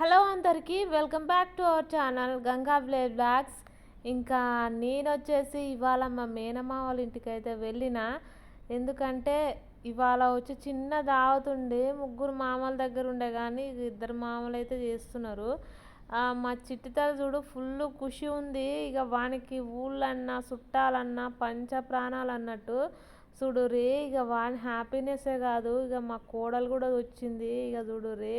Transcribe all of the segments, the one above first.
Hello అందరికీ welcome back to our channel Ganga బ్లే blogs ఇంకా నేను వచ్చేసి ఇవాళ మా మేనమా వాళ్ళ ఇంటికి అయితే వెళ్ళిన. ఎందుకంటే ఇవాళ వచ్చి చిన్న దావతుండే ముగ్గురు మామల దగ్గర ఉండే కానీ ఇద్దరు మామలు అయితే చేస్తున్నారు మా చిట్టితల చూడు ఫుల్ ఖుషి ఉంది. ఇక వానికి ఊళ్ళన్నా చుట్టాలన్నా పంచ ప్రాణాలు అన్నట్టు చూడు రే ఇక వాని హ్యాపీనెస్సే కాదు. ఇక మా కోడలు కూడా వచ్చింది. ఇక చూడు రే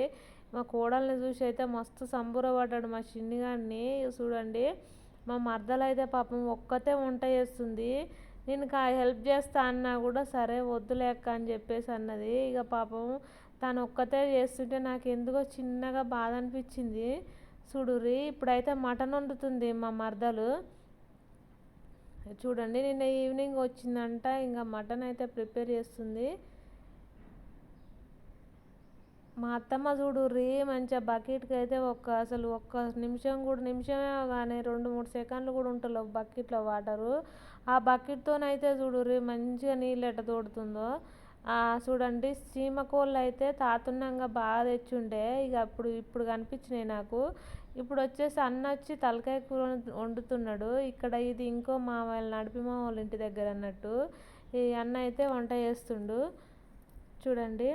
మా కోడల్ని చూసి అయితే మస్తు సంబురపడ్డాడు మా చిన్నిగాడిని చూడండి మా మర్దలు అయితే పాపం ఒక్కతే వంట చేస్తుంది. నేను కా హెల్ప్ చేస్తా అన్నా కూడా సరే వద్దులేక్క అని చెప్పేసి అన్నది. ఇక పాపం తను ఒక్కతే చేస్తుంటే నాకు ఎందుకో చిన్నగా బాధ అనిపించింది. చూడురి ఇప్పుడైతే మటన్ వండుతుంది మా మరదలు. చూడండి నిన్న ఈవినింగ్ వచ్చిందంట ఇంకా మటన్ అయితే ప్రిపేర్ చేస్తుంది. మా అత్తమ్మ చూడు మంచిగా బకెట్కి అయితే ఒక్క అసలు ఒక్క నిమిషం కూడా నిమిషమే కానీ రెండు మూడు సెకండ్లు కూడా ఉంటలో బకెట్లో వాటరు. ఆ బకెట్తోనైతే చూడు రీ మంచిగా నీళ్ళు ఎట్ట తోడుతుందో. చూడండి చీమ కోళ్ళు అయితే తాతున్నంగా బాగా తెచ్చుండే. ఇక అప్పుడు ఇప్పుడు కనిపించినాయి నాకు. ఇప్పుడు వచ్చేసి అన్న వచ్చి తలకాయ కూర వండుతున్నాడు. ఇక్కడ ఇది ఇంకో మా వాళ్ళ నడిపి మా వాళ్ళ ఇంటి దగ్గర అన్నట్టు. ఈ అన్న అయితే వంట చేస్తుండు. చూడండి.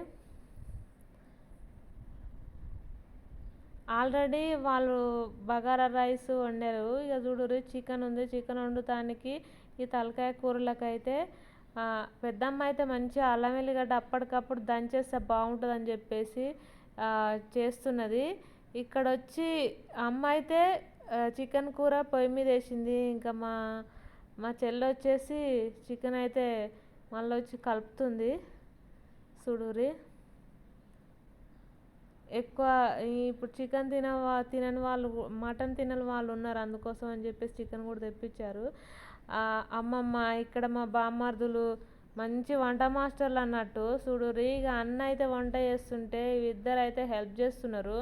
ఆల్రెడీ వాళ్ళు బగారా రైస్ వండారు. ఇక చూడురు చికెన్ ఉంది. చికెన్ వండుతానికి ఈ తలకాయ కూరలకైతే పెద్దమ్మ అయితే మంచిగా అల్లం వెల్లిగడ్డ అప్పటికప్పుడు దంచేస్తే బాగుంటుంది అని చెప్పేసి చేస్తున్నది. ఇక్కడ వచ్చి అమ్మ అయితే చికెన్ కూర పొయ్యి మీద వేసింది. ఇంకా మా మా చెల్లి వచ్చేసి చికెన్ అయితే మళ్ళీ వచ్చి కలుపుతుంది. సుడూరి ఎక్కువ ఇప్పుడు చికెన్ తిన తినని వాళ్ళు మటన్ తినని వాళ్ళు ఉన్నారు అందుకోసం అని చెప్పేసి చికెన్ కూడా తెప్పించారు. అమ్మమ్మ ఇక్కడ మా బామ్మర్దులు మంచి వంట మాస్టర్లు అన్నట్టు చూడురి ఇక అన్న అయితే వంట చేస్తుంటే ఇద్దరు అయితే హెల్ప్ చేస్తున్నారు.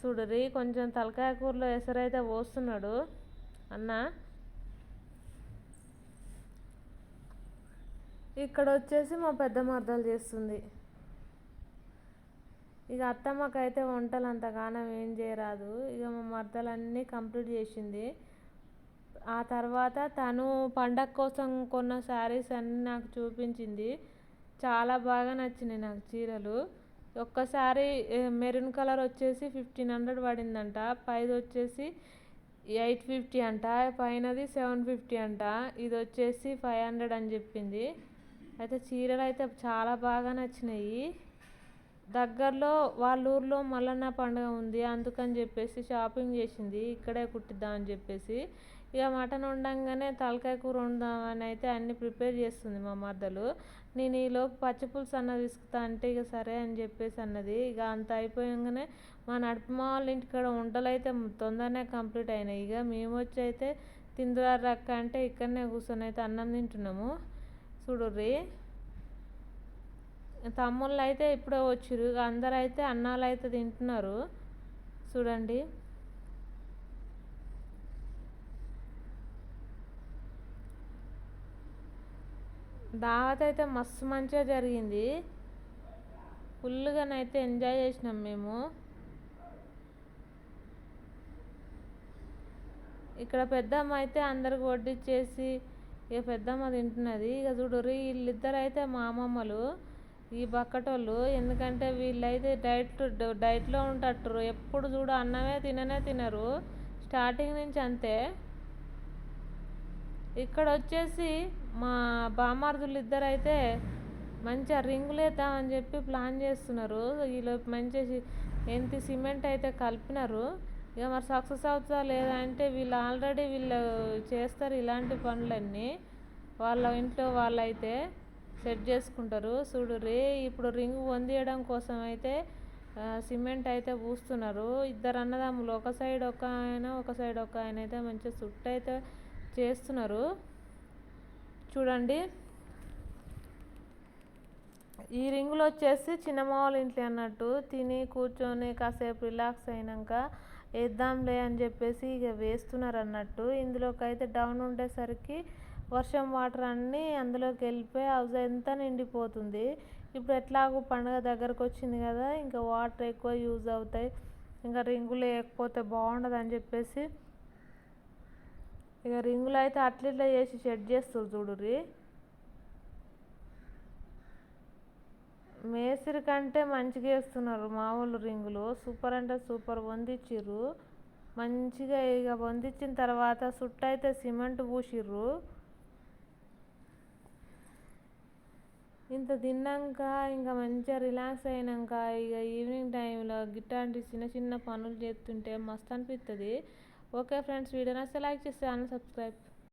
చూడురి కొంచెం తలకాయ కూరలో ఎసరైతే పోస్తున్నాడు. అన్న. ఇక్కడ వచ్చేసి మా పెద్ద మర్దాలు చేస్తుంది. ఇక అత్తమ్మకైతే వంటలు అంతగానం ఏం చేయరాదు. ఇక మా మర్దలన్నీ కంప్లీట్ చేసింది. ఆ తర్వాత తను పండగ కోసం కొన్న శారీస్ అన్నీ నాకు చూపించింది. చాలా బాగా నచ్చినాయి నాకు చీరలు. ఒక్కసారి మెరూన్ కలర్ వచ్చేసి ఫిఫ్టీన్ హండ్రెడ్ పడిందంట. పైది వచ్చేసి ఎయిట్ ఫిఫ్టీ అంట. పైనది సెవెన్ ఫిఫ్టీ అంట. ఇది వచ్చేసి ఫైవ్ హండ్రెడ్ అని చెప్పింది. అయితే చీరలు అయితే చాలా బాగా నచ్చినాయి. దగ్గరలో వాళ్ళ ఊర్లో మల్లన్న పండుగ ఉంది అందుకని చెప్పేసి షాపింగ్ చేసింది ఇక్కడే కుట్టిద్దాం అని చెప్పేసి. ఇక మటన్ వండంగానే తలకాయ కూర వండుదామని అయితే అన్ని ప్రిపేర్ చేస్తుంది మా మర్దలు. నేను ఈలోపు పచ్చిపులుసు అన్నది తీసుకుతా అంటే ఇక సరే అని చెప్పేసి అన్నది. ఇక అంత అయిపోయంగానే మా నడుపు వాళ్ళ ఇంటికాడ వంటలు అయితే తొందరనే కంప్లీట్ అయినాయి. ఇక మేము వచ్చి అయితే తిందురారు రక్క అంటే ఇక్కడనే కూర్చొని అయితే అన్నం తింటున్నాము. చూడుర్రీ తమ్ముళ్ళు అయితే ఇప్పుడే వచ్చిర్రు. ఇక అందరూ అయితే అన్నాలు అయితే తింటున్నారు. చూడండి. దావత్ అయితే మస్తు మంచిగా జరిగింది. ఫుల్గానైతే ఎంజాయ్ చేసినాం మేము. ఇక్కడ పెద్దమ్మ అయితే అందరికి వడ్డిచ్చేసి ఇక పెద్దమ్మ తింటున్నది. ఇక చూడరు వీళ్ళిద్దరు అయితే మా అమ్మమ్మలు. ఈ బక్కటోళ్ళు ఎందుకంటే వీళ్ళైతే డైట్ డైట్లో ఉంటట్రు ఎప్పుడు చూడు అన్నమే తిననే తినరు. స్టార్టింగ్ నుంచి అంతే. ఇక్కడ వచ్చేసి మా బామార్దులు ఇద్దరు అయితే మంచిగా రింగులు చెప్పి ప్లాన్ చేస్తున్నారు. ఈలోపు మంచి ఎంత సిమెంట్ అయితే కలిపినారు. ఇక మరి సక్సెస్ అవుతుందా లేదా అంటే వీళ్ళు ఆల్రెడీ వీళ్ళు చేస్తారు ఇలాంటి పనులన్నీ. వాళ్ళ ఇంట్లో వాళ్ళైతే సెట్ చేసుకుంటారు. చూడు రే ఇప్పుడు రింగ్ వందేయడం కోసం అయితే సిమెంట్ అయితే పూస్తున్నారు. ఇద్దరు అన్నదమ్ములు ఒక సైడ్ ఒక ఆయన ఒక సైడ్ ఒక ఆయన అయితే మంచిగా సుట్టు అయితే చేస్తున్నారు. చూడండి. ఈ రింగులు వచ్చేసి చిన్నమ్మ వాళ్ళ ఇంట్లో అన్నట్టు తిని కూర్చొని కాసేపు రిలాక్స్ అయినాక వేద్దాంలే అని చెప్పేసి ఇక వేస్తున్నారు అన్నట్టు. ఇందులోకి అయితే డౌన్ ఉండేసరికి వర్షం వాటర్ అన్నీ అందులోకి వెళ్ళిపోయి హౌస్ అంతా నిండిపోతుంది. ఇప్పుడు ఎట్లాగో పండుగ దగ్గరకు వచ్చింది కదా ఇంకా వాటర్ ఎక్కువ యూజ్ అవుతాయి. ఇంకా రింగులు వేయకపోతే బాగుండదు అని చెప్పేసి ఇక రింగులు అయితే అట్లా ఇట్లా చేసి సెట్ చేస్తారు చూడుర్రి. మేస్త్రి కంటే మంచిగా వేస్తున్నారు మామూలు రింగులు. సూపర్ అంటే సూపర్ వందిచ్చిర్రు. మంచిగా ఇక వందించిన తర్వాత సుట్టయితే సిమెంట్ పూసిర్రు. ఇంత తిన్నాక ఇంకా మంచిగా రిలాక్స్ అయినాక ఇక ఈవినింగ్ టైంలో గిట్లాంటి చిన్న చిన్న పనులు చేస్తుంటే మస్తు అనిపిస్తుంది ఓకే ఫ్రెండ్స్ వీడియో నచ్చితే లైక్ చేస్తే ఛానల్ సబ్స్క్రైబ్